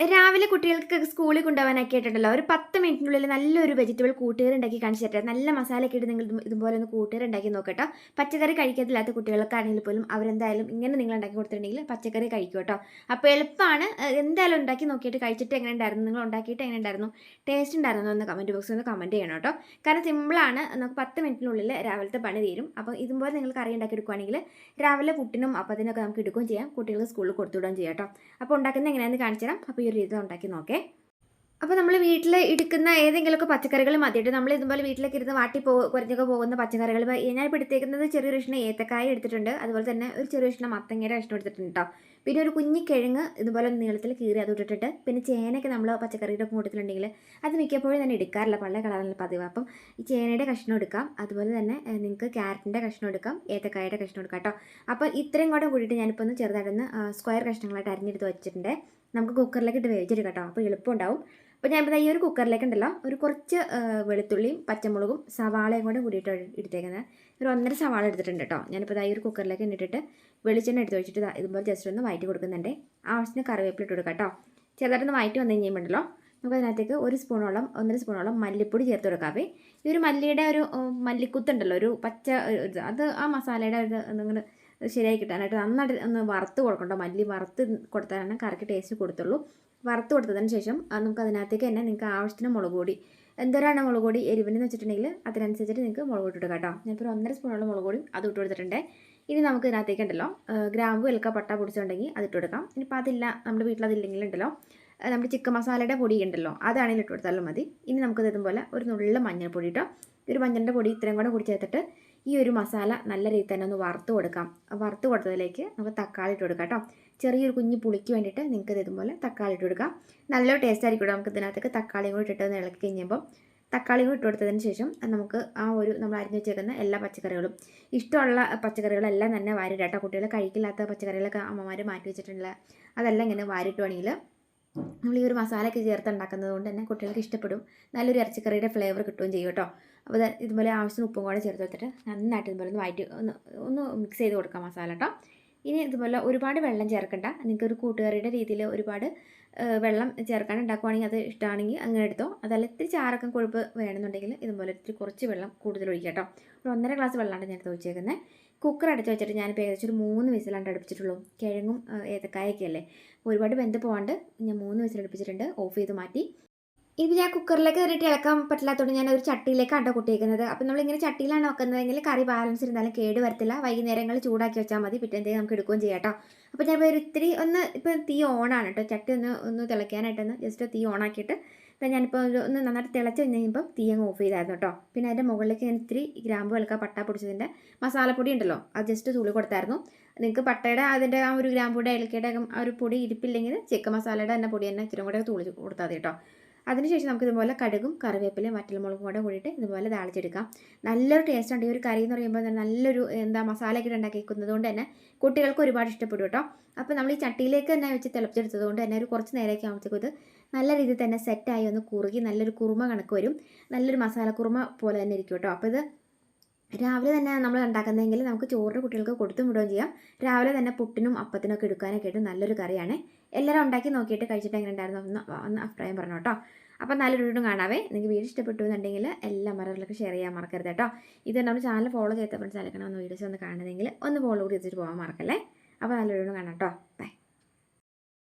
രാവിലെ കുട്ടികൾക്ക് സ്കൂളിൽ കൊണ്ടുപോകാനൊക്കെ ആയിട്ടുണ്ടല്ലോ. ഒരു പത്ത് മിനിറ്റിനുള്ളിൽ നല്ലൊരു വെജിറ്റബിൾ കൂട്ടുകറി ഉണ്ടാക്കി കാണിച്ചു തരാം നല്ല മസാലയൊക്കെ ഇട്ട് നിങ്ങൾ ഇതുപോലെ ഒന്ന് കൂട്ടുകറി ഉണ്ടാക്കി നോക്കട്ടോ പച്ചക്കറി കഴിക്കത്തില്ലാത്ത കുട്ടികൾക്കാണെങ്കിൽ പോലും അവരെന്തായാലും ഇങ്ങനെ നിങ്ങൾ ഉണ്ടാക്കി കൊടുത്തിട്ടുണ്ടെങ്കിൽ പച്ചക്കറി കഴിക്കും കേട്ടോ. അപ്പോൾ എളുപ്പമാണ്. എന്തായാലും ഉണ്ടാക്കി നോക്കിയിട്ട് കഴിച്ചിട്ട് എങ്ങനെ ഉണ്ടായിരുന്നു നിങ്ങൾ ഉണ്ടാക്കിയിട്ട് എങ്ങനെ ഉണ്ടായിരുന്നു ടേസ്റ്റ് ഉണ്ടായിരുന്നു എന്ന് കമന്റ് ബോക്സിൽ ഒന്ന് കമന്റ് ചെയ്യണം കേട്ടോ. കാരണം സിമ്പിളാണ് നമുക്ക് പത്ത് മിനിറ്റിനുള്ളിൽ രാവിലത്തെ പണി തീരും. അപ്പോൾ ഇതുപോലെ നിങ്ങൾ കറി ഉണ്ടാക്കി എടുക്കുകയാണെങ്കിൽ രാവിലെ പുട്ടിനും അപ്പത്തിനൊക്കെ നമുക്ക് എടുക്കുകയും ചെയ്യാം. കുട്ടികൾക്ക് സ്കൂളിൽ കൊടുത്തുവിടുകയും ചെയ്യാം കേട്ടോ. അപ്പോൾ ഉണ്ടാക്കുന്നത് എങ്ങനെയാണെന്ന് കാണിച്ചു തരാം. അപ്പോൾ ഒരു രീതി ഉണ്ടാക്കി നോക്കേ. അപ്പോൾ നമ്മൾ വീട്ടിൽ എടുക്കുന്ന ഏതെങ്കിലുമൊക്കെ പച്ചക്കറികൾ മതിയിട്ട് നമ്മൾ ഇതുപോലെ വീട്ടിലേക്ക് ഇരുന്ന് വാട്ടി പോ കുറഞ്ഞൊക്കെ പോകുന്ന പച്ചക്കറികൾ ഞാൻ ഇപ്പോൾ എടുത്തേക്കുന്നത് ചെറിയൊരു കഷ്ണം ഏത്തക്കായ എടുത്തിട്ടുണ്ട്. അതുപോലെ തന്നെ ഒരു ചെറിയ കഷ്ണം മത്തങ്ങയുടെ കഷ്ണം എടുത്തിട്ടുണ്ട് കേട്ടോ പിന്നെ ഒരു കുഞ്ഞി കിഴങ്ങ് ഇതുപോലെ നീളത്തിൽ കീറി അത് ഇട്ടിട്ട് പിന്നെ ചേനയൊക്കെ നമ്മൾ പച്ചക്കറിയുടെ കൂട്ടത്തിലുണ്ടെങ്കിൽ അത് മിക്കപ്പോഴും തന്നെ എടുക്കാറില്ല. പല കളറിൽ പതിവ്. അപ്പം ഈ ചേനയുടെ കഷ്ണം എടുക്കാം. അതുപോലെ തന്നെ നിങ്ങൾക്ക് ക്യാരറ്റിന്റെ കഷ്ണം എടുക്കാം. ഏത്തക്കായയുടെ കഷ്ണം എടുക്കാം കേട്ടോ അപ്പോൾ ഇത്രയും കൂടെ കൂടിയിട്ട് ഞാനിപ്പോൾ ഒന്ന് ചെറുതായിട്ടൊന്ന് സ്ക്വയർ കഷ്ണങ്ങളായിട്ട് അരിഞ്ഞെടുത്ത് വെച്ചിട്ടുണ്ട്. നമുക്ക് കുക്കറിലേക്ക് ഇട്ട് വേവിച്ചെടുക്കാം കേട്ടോ. അപ്പോൾ എളുപ്പം ഉണ്ടാവും അപ്പോൾ ഇപ്പോൾ ഈ ഒരു കുക്കറിലേക്ക് ഉണ്ടല്ലോ ഒരു കുറച്ച് വെളുത്തുള്ളിയും പച്ചമുളകും സവാളയും കൂടെ കൂടിയിട്ട് എടുത്തേക്കുന്നത്. ഒരു ഒന്നര സവാള എടുത്തിട്ടുണ്ട് കേട്ടോ. ഞാനിപ്പോൾ ഈ ഒരു കുക്കറിലേക്ക് ഇട്ടിട്ട് വെളിച്ചെണ്ണ എടുത്ത് വെച്ചിട്ട് ഇതുപോലെ ജസ്റ്റ് ഒന്ന് വയറ്റി കൊടുക്കുന്നുണ്ട്. ആവശ്യത്തിന് കറിവേപ്പില ഇട്ട് കൊടുക്കാം കേട്ടോ. ചെറുതായിട്ടൊന്ന് വയറ്റി വന്നു കഴിയുമ്പോണ്ടല്ലോ നമുക്ക് അതിനകത്തേക്ക് ഒരു സ്പൂണോളം ഒന്നര സ്പൂണോളം മല്ലിപ്പൊടി ചേർത്ത് കൊടുക്കാവേ ഈ ഒരു മല്ലിയുടെ ഒരു മല്ലിക്കുത്തുണ്ടല്ലോ. ഒരു പച്ച അത് ആ മസാലയുടെ ഒരു നിങ്ങൾ ശരിയായി കിട്ടാനായിട്ട് നന്നായിട്ട് ഒന്ന് വറുത്ത് കൊടുക്കണ്ടോ മല്ലി വറുത്ത് കൊടുത്താലാണ് കറക്റ്റ് ടേസ്റ്റ് കൊടുത്തുള്ളൂ. വറുത്ത് കൊടുത്തതിന് ശേഷം നമുക്ക് അതിനകത്തേക്ക് തന്നെ നിങ്ങൾക്ക് ആവശ്യത്തിന് മുളക് പൊടി എന്തോരാണ് മുളക് പൊടി? എരിവിനെന്ന് വെച്ചിട്ടുണ്ടെങ്കിൽ അതിനനുസരിച്ചിട്ട് നിങ്ങൾക്ക് മുളക് പൊടി ഇടുക കേട്ടോ. ഞാനിപ്പോൾ ഒന്നര സ്പൂണുള്ള മുളക് പൊടി അത് ഇട്ട് കൊടുത്തിട്ടുണ്ട്. ഇനി നമുക്ക് ഇതിനകത്തേക്ക് ഉണ്ടല്ലോ ഗ്രാമ്പു ഏലക്ക പട്ട പൊടിച്ചിട്ടുണ്ടെങ്കിൽ അത് ഇട്ട് കൊടുക്കാം. ഇനിയിപ്പോൾ അതില്ല നമ്മുടെ വീട്ടിൽ അതില്ലെങ്കിൽ ഉണ്ടല്ലോ നമ്മുടെ ചിക്കൻ മസാലയുടെ പൊടി ഉണ്ടല്ലോ അതാണെങ്കിൽ ഇട്ട് കൊടുത്താലും മതി. ഇനി നമുക്ക് ഇതുപോലെ ഒരു നുള്ള മഞ്ഞൾപ്പൊടി ഇട്ടോ ഒരു മഞ്ഞളിന്റെ പൊടി ഇത്രയും കൂടെ കൂടി ചേർത്തിട്ട് ഈ ഒരു മസാല നല്ല രീതിയിൽ തന്നെ ഒന്ന് വറുത്ത് കൊടുക്കാം. വറുത്ത് കൊടുത്തതിലേക്ക് നമുക്ക് തക്കാളി ഇട്ട് കൊടുക്കാം കേട്ടോ. ചെറിയൊരു കുഞ്ഞ് പുളിക്ക് വേണ്ടിയിട്ട് നിങ്ങൾക്ക് ഇത് ഇതുപോലെ തക്കാളി ഇട്ട് കൊടുക്കാം. നല്ല ടേസ്റ്റ് ആയിരിക്കും നമുക്ക് ഇതിനകത്തേക്ക് തക്കാളിയും കൂടി ഇട്ടിട്ട് ഇളക്കി കഴിഞ്ഞപ്പോൾ തക്കാളി കൂടി ഇട്ട് കൊടുത്തതിന് ശേഷം നമുക്ക് ആ ഒരു നമ്മൾ അരിഞ്ഞ് വെച്ചേക്കുന്ന എല്ലാ പച്ചക്കറികളും. ഇഷ്ടമുള്ള പച്ചക്കറികളെല്ലാം തന്നെ വാരിയിടുക കേട്ടോ. കുട്ടികൾ കഴിക്കില്ലാത്ത പച്ചക്കറികളൊക്കെ അമ്മമാർ മാറ്റി വെച്ചിട്ടുള്ള അതെല്ലാം ഇങ്ങനെ വാരിയിട്ടുവാണെങ്കിൽ നമ്മൾ ഈ ഒരു മസാലയൊക്കെ ചേർത്ത് ഉണ്ടാക്കുന്നത് കൊണ്ട് തന്നെ കുട്ടികൾക്ക് ഇഷ്ടപ്പെടും. നല്ലൊരു ഇറച്ചിക്കറിയുടെ ഫ്ലേവർ കിട്ടുകയും ചെയ്യും കേട്ടോ. അപ്പോൾ ഇതുപോലെ ആവശ്യത്തിന് ഉപ്പും കൂടെ ചേർത്ത് വെച്ചിട്ട് നന്നായിട്ട് ഇതുപോലെ ഒന്ന് വയറ്റി ഒന്ന് ഒന്ന് മിക്സ് ചെയ്ത് കൊടുക്കാം മസാല കേട്ടോ. ഇനി ഇതുപോലെ ഒരുപാട് വെള്ളം ചേർക്കണ്ട. നിങ്ങൾക്ക് ഒരു കൂട്ടുകറിയുടെ രീതിയിൽ ഒരുപാട് വെള്ളം ചേർക്കാൻ ഉണ്ടാക്കുവാണെങ്കിൽ അത് ഇഷ്ടമാണെങ്കിൽ അങ്ങനെ എടുത്തോ. അതല്ല ഇത്തിരി ചാറക്കം കൊഴുപ്പ് വേണമെന്നുണ്ടെങ്കിൽ ഇതുപോലെ ഇത്തിരി കുറച്ച് വെള്ളം കൂടുതൽ ഒഴിക്കുക കേട്ടോ. ഒരു ഒന്നര ഗ്ലാസ് വെള്ളമാണ് ഞാൻ ഒഴിച്ചേക്കുന്നത്. കുക്കർ അടച്ച് വെച്ചിട്ട് ഞാനിപ്പോൾ ഏകദേശം ഒരു മൂന്ന് വിസിലാണ്ട് അടുപ്പിച്ചിട്ടുള്ളൂ. കിഴങ്ങും ഏത്തക്കായൊക്കെ അല്ലേ ഒരുപാട് വെന്ത് പോകാണ്ട് ഞാൻ മൂന്ന് വിസിൽ അടുപ്പിച്ചിട്ടുണ്ട് ഓഫ് ചെയ്ത് മാറ്റി. ഇത് ഞാൻ കുക്കറിലേക്ക് കയറിയിട്ട് ഇളക്കാൻ പറ്റില്ലാത്തതുകൊണ്ട് ഞാൻ ഒരു ചട്ടിയിലേക്കാണ് കേട്ടോ കൊട്ടിയേക്കുന്നത്. അപ്പം നമ്മളിങ്ങനെ ചട്ടിയിലാണ് വെക്കുന്നതെങ്കിൽ കറി ബാലൻസ് ഇരുന്നാലും കേട് വരത്തില്ല. വൈകുന്നേരങ്ങളിൽ ചൂടാക്കി വെച്ചാൽ മതി. പിറ്റേന്തേക്ക് നമുക്ക് എടുക്കുകയും ചെയ്യാം കേട്ടോ അപ്പോൾ ഞാൻ ഒരു ഇത്തിരി ഒന്ന് ഇപ്പോൾ തീ ഓണാണ് കേട്ടോ ചട്ടി ഒന്ന് ഒന്ന് തിളയ്ക്കാനായിട്ടൊന്ന് ജസ്റ്റ് തീ ഓണാക്കിയിട്ട് ഇപ്പം ഞാനിപ്പോൾ ഒരു ഒന്ന് നന്നായിട്ട് തിളച്ച് കഴിഞ്ഞ് കഴിയുമ്പോൾ തീ അങ്ങ് ഓഫ് ചെയ്തായിരുന്നു കേട്ടോ പിന്നെ അതിന്റെ മുകളിലേക്ക് ഞാൻ ഇത്തിരി ഗ്രാമ്പ് വെളുക്ക പട്ട പൊടിച്ചതിന്റെ മസാലപ്പൊടി ഉണ്ടല്ലോ അത് ജസ്റ്റ് തുള്ളി കൊടുത്തായിരുന്നു. നിങ്ങൾക്ക് പട്ടയുടെ അതിന്റെ ആ ഒരു ഗ്രാമ്പൂടെ ഇളക്കിയുടെ ആ ഒരു പൊടി ഇരിപ്പില്ലെങ്കിൽ ചിക്കൻ മസാലയുടെ തന്നെ പൊടി തന്നെ ഇച്ചിരി കൂടെ തുള്ളി കൊടുത്താൽ കേട്ടോ അതിനുശേഷം നമുക്ക് ഇതുപോലെ കടുകും കറിവേപ്പിലയും വറ്റൽമുളകും കൂടെ കൂടിയിട്ട് ഇതുപോലെ താളിച്ചെടുക്കാം. നല്ലൊരു ടേസ്റ്റ് ഉണ്ട്. ഈ ഒരു കറി എന്ന് പറയുമ്പോൾ തന്നെ നല്ലൊരു എന്താ മസാലയൊക്കെ ഉണ്ടാക്കിക്കുന്നത് കൊണ്ട് തന്നെ കുട്ടികൾക്ക് ഒരുപാട് ഇഷ്ടപ്പെടും കേട്ടോ. അപ്പോൾ നമ്മൾ ഈ ചട്ടിയിലേക്ക് തന്നെ വെച്ച് തിളപ്പിച്ചെടുത്തത് കൊണ്ട് തന്നെ ഒരു കുറച്ച് നേരമൊക്കെ ആകുമ്പോഴത്തേക്കും ഇത് നല്ല രീതിയിൽ തന്നെ സെറ്റായി ഒന്ന് കുറുകി നല്ലൊരു കുറുമ കണക്ക് വരും. നല്ലൊരു മസാല കുറുമ പോലെ തന്നെ ഇരിക്കും കേട്ടോ. അപ്പോൾ ഇത് രാവിലെ തന്നെ നമ്മൾ ഉണ്ടാക്കുന്നതെങ്കിൽ നമുക്ക് ചോറിന് കുട്ടികൾക്ക് കൊടുത്തും വിടുകയും ചെയ്യാം. രാവിലെ തന്നെ പുട്ടിനും അപ്പത്തിനൊക്കെ എടുക്കാനൊക്കെ ആയിട്ട് നല്ലൊരു കറിയാണ്. എല്ലാവരും ഉണ്ടാക്കി നോക്കിയിട്ട് കഴിച്ചിട്ട് എങ്ങനെ ഉണ്ടായിരുന്നു ഒന്ന് അഭിപ്രായം പറഞ്ഞു കേട്ടോ അപ്പോൾ നല്ലൊരു വീണ്ടും കാണാവേ. നിങ്ങൾക്ക് വീഡിയോ ഇഷ്ടപ്പെട്ടു എന്നുണ്ടെങ്കിൽ എല്ലാ മറകളിലൊക്കെ ഷെയർ ചെയ്യാൻ മറക്കരുത് കേട്ടോ ഇത് നമ്മൾ ചാനൽ ഫോളോ ചെയ്ത ഫ്രണ്ട്സ് അലക്കണം ഒന്ന് വീഡിയോസ് ഒന്ന് കാണുന്നതെങ്കിൽ ഒന്ന് ഫോളോ കൂടി ചെയ്തിട്ട് പോകാൻ മറക്കല്ലേ? അപ്പോൾ നല്ലൊരു വീണ്ടും കാണാം കേട്ടോ ബൈ